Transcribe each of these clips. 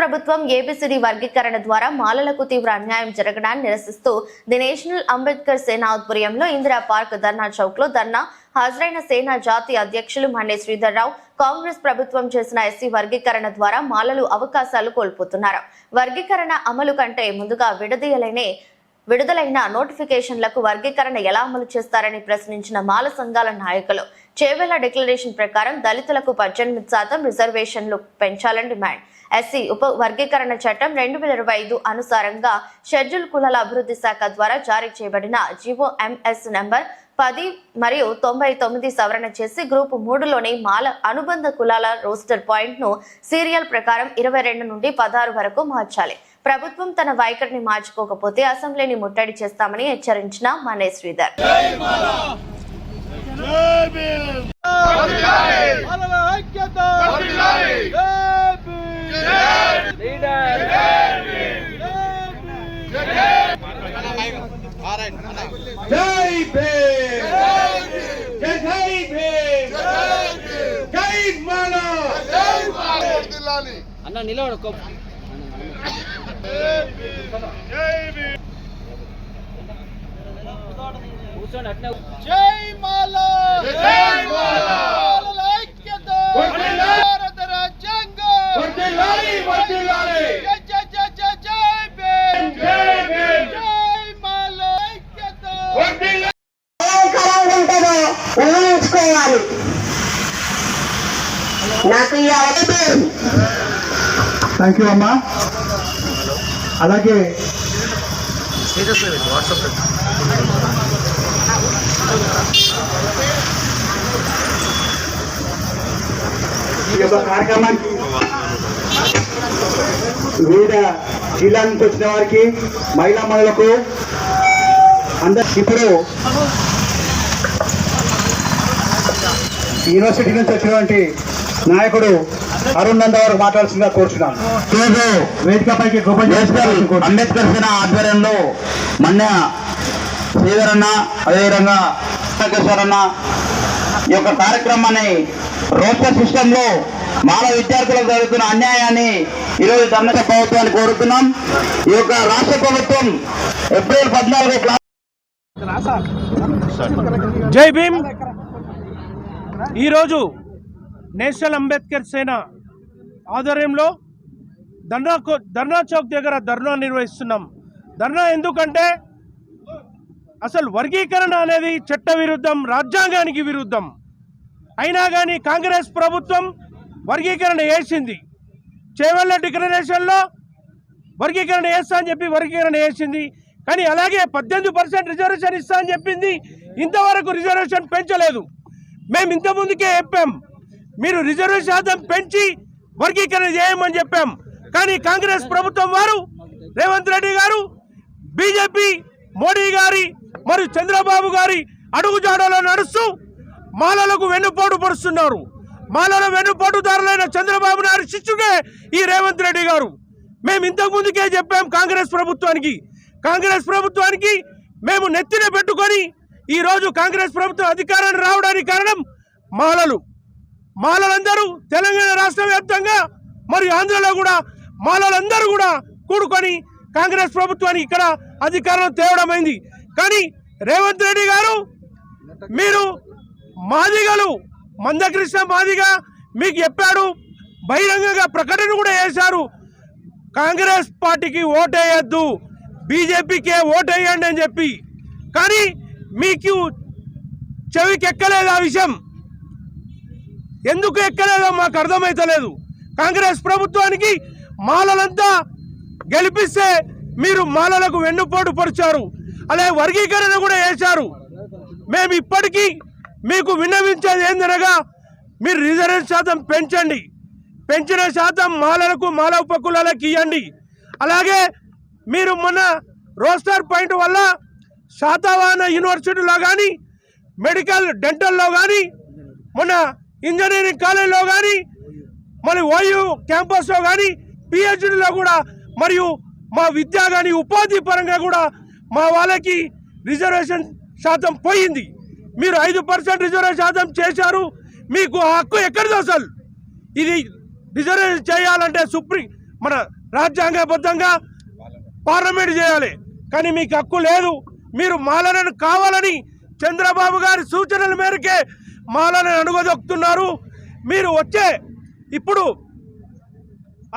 ప్రభుత్వం ఏబిసిడి వర్గీకరణ ద్వారా మాలలకు తీవ్ర అన్యాయం జరగడాన్ని నిరసిస్తూ ది నేషనల్ అంబేద్కర్ సేన ఆధ్వర్యంలో ఇందిరా పార్క్ ధర్నా చౌక్లో ధర్నా హాజరైన సేనా జాతీయ అధ్యక్షులు మండే శ్రీధర్రావు కాంగ్రెస్ ప్రభుత్వం చేసిన ఎస్సీ వర్గీకరణ ద్వారా మాలలు అవకాశాలు కోల్పోతున్నారు. వర్గీకరణ అమలు కంటే ముందుగా విడదీయలేనే విడుదలైన నోటిఫికేషన్లకు వర్గీకరణ ఎలా అమలు చేస్తారని ప్రశ్నించిన మాల సంఘాల నాయకులు. చేవెళ్ళ డిక్లరేషన్ ప్రకారం దళితులకు పద్దెనిమిది శాతం రిజర్వేషన్లు పెంచాలని డిమాండ్. ఎస్సీ ఉప వర్గీకరణ చట్టం రెండు వేల ఇరవై ఐదు అనుసారంగా షెడ్యూల్ కులాల అభివృద్ధి శాఖ ద్వారా జారీ చేయబడిన జీవో ఎంఎస్ నంబర్ పది మరియు తొంభై తొమ్మిది సవరణ చేసి గ్రూప్ మూడులోని మాల అనుబంధ కులాల రోస్టర్ పాయింట్ను సీరియల్ ప్రకారం ఇరవై రెండు నుండి పదహారు వరకు మార్చాలి. ప్రభుత్వం తన వైఖరిని మార్చుకోకపోతే అసెంబ్లీని ముట్టడి చేస్తామని హెచ్చరించిన మనే శ్రీధర్. ఐక్యత! జై భీమ్! జై జై భీమ్! జై మాలా! అన్న ఒక్క- కూర్చోండి మాలా జై మాలా! నాకు ఈ థ్యాంక్ యూ అమ్మా. అలాగే ఈ యొక్క కార్యక్రమానికి వివిధ జిల్లా నుంచి వచ్చిన వారికి మహిళా మహిళలకు అందరు ఇప్పుడు యూనివర్సిటీ నుంచి వచ్చినటువంటి నాయకుడు అరుణ్ నంద వారు మాట్లాడాల్సిందిగా కోరుచున్నాను. వేదికపైకి అంబేద్కర్ సేన ఆధ్వర్యంలో మన్య శ్రీధర్ అన్న అదేవిధంగా అన్న ఈ యొక్క కార్యక్రమాన్ని రోస్టర్ సిస్టమ్లో మాల విద్యార్థులకు జరుగుతున్న అన్యాయాన్ని ఈరోజు ధర్మ ప్రభుత్వాన్ని కోరుతున్నాం. ఈ యొక్క రాష్ట్ర ప్రభుత్వం ఏప్రిల్ పద్నాలుగు క్లాస్ జై భీమ్. ఈరోజు నేషనల్ అంబేద్కర్ సేన ఆధ్వర్యంలో ధర్నా ధర్నా చౌక్ దగ్గర ధర్నా నిర్వహిస్తున్నాం. ధర్నా ఎందుకంటే అసలు వర్గీకరణ అనేది చట్ట విరుద్ధం రాజ్యాంగానికి విరుద్ధం. అయినా కానీ కాంగ్రెస్ ప్రభుత్వం వర్గీకరణ వేసింది చేవల్ల డిక్లరేషన్లో వర్గీకరణ వేస్తా అని చెప్పి వర్గీకరణ వేసింది కానీ అలాగే పద్దెనిమిది పర్సెంట్ రిజర్వేషన్ ఇస్తా అని చెప్పింది. ఇంతవరకు రిజర్వేషన్ పెంచలేదు. మేము ఇంతకుముందుకే చెప్పాం. మీరు రిజర్వ్ శాతం పెంచి వర్గీకరణ చేయమని చెప్పాం. కానీ కాంగ్రెస్ ప్రభుత్వం వారు రేవంత్ రెడ్డి గారు బీజేపీ మోడీ గారి మరియు చంద్రబాబు గారి అడుగుజాడలో నడుస్తూ మాలలకు వెన్నుపోటు పరుస్తున్నారు మాలల వెన్నుపోటుదారులైన చంద్రబాబు నాయుడు శిష్యుడే ఈ రేవంత్ రెడ్డి గారు. మేము ఇంతకు ముందుకే చెప్పాం కాంగ్రెస్ ప్రభుత్వానికి. కాంగ్రెస్ ప్రభుత్వానికి మేము నెత్తిన పెట్టుకొని ఈరోజు కాంగ్రెస్ ప్రభుత్వం అధికారాన్ని రావడానికి కారణం మాలలు. మాలలందరూ తెలంగాణ రాష్ట్ర వ్యాప్తంగా మరియు ఆంధ్రలో కూడా మాలలందరూ కూడా కూడుకొని కాంగ్రెస్ ప్రభుత్వానికి ఇక్కడ అధికారం తేవడమైంది. కానీ రేవంత్ రెడ్డి గారు మీరు మాదిగలు మందకృష్ణ మాదిగ మీకు చెప్పాడు బహిరంగంగా ప్రకటన కూడా చేశారు. కాంగ్రెస్ పార్టీకి ఓటేయద్దు బీజేపీకే ఓటేయండి అని చెప్పి. కానీ మీకు చెవికెక్కలేదు ఆ విషయం. ఎందుకు ఎక్కలేదో మాకు అర్థమైతలేదు. కాంగ్రెస్ ప్రభుత్వానికి మాలలంతా గెలిపిస్తే మీరు మాలలకు వెన్నుపోటు పరిచారు అలాగే వర్గీకరణ కూడా వేశారు మేము ఇప్పటికీ మీకు విన్నవించేది ఏందనగా మీరు రిజర్వేషన్ శాతం పెంచండి. పెంచిన శాతం మాలలకు మాల ఉపకులాలకు ఇవ్వండి అలాగే మీరు మొన్న రోస్టర్ పాయింట్ వల్ల శాతవాహన యూనివర్సిటీలో కానీ మెడికల్ డెంటల్లో కానీ మొన్న ఇంజనీరింగ్ కాలేజీలో కానీ మరి ఓయూ క్యాంపస్లో కానీ పిహెచ్డిలో కూడా మరియు మా విద్య కానీ ఉపాధి పరంగా కూడా మా వాళ్ళకి రిజర్వేషన్ శాతం పోయింది. మీరు ఐదు పర్సెంట్ రిజర్వేషన్ శాతం చేశారు. మీకు ఆ హక్కు ఎక్కడిది అసలు? ఇది రిజర్వేషన్ చేయాలంటే సుప్రీం మన రాజ్యాంగబద్ధంగా పార్లమెంట్ చేయాలి. కానీ మీకు హక్కు లేదు. మీరు మాలలను కావాలని చంద్రబాబు గారి సూచనల మేరకే మాలని అణుగదొక్కుతున్నారు. మీరు వచ్చే ఇప్పుడు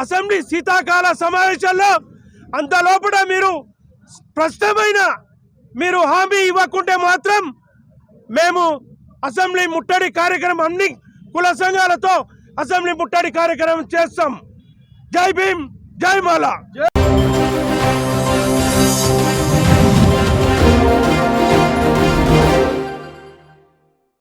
అసెంబ్లీ శీతాకాల సమావేశాల్లో అంత లోపల మీరు స్పష్టమైన మీరు హామీ ఇవ్వకుంటే మాత్రం మేము అసెంబ్లీ ముట్టడి కార్యక్రమం అన్ని కుల సంఘాలతో అసెంబ్లీ ముట్టడి కార్యక్రమం చేస్తాం. జై భీమ్ జై మాలా.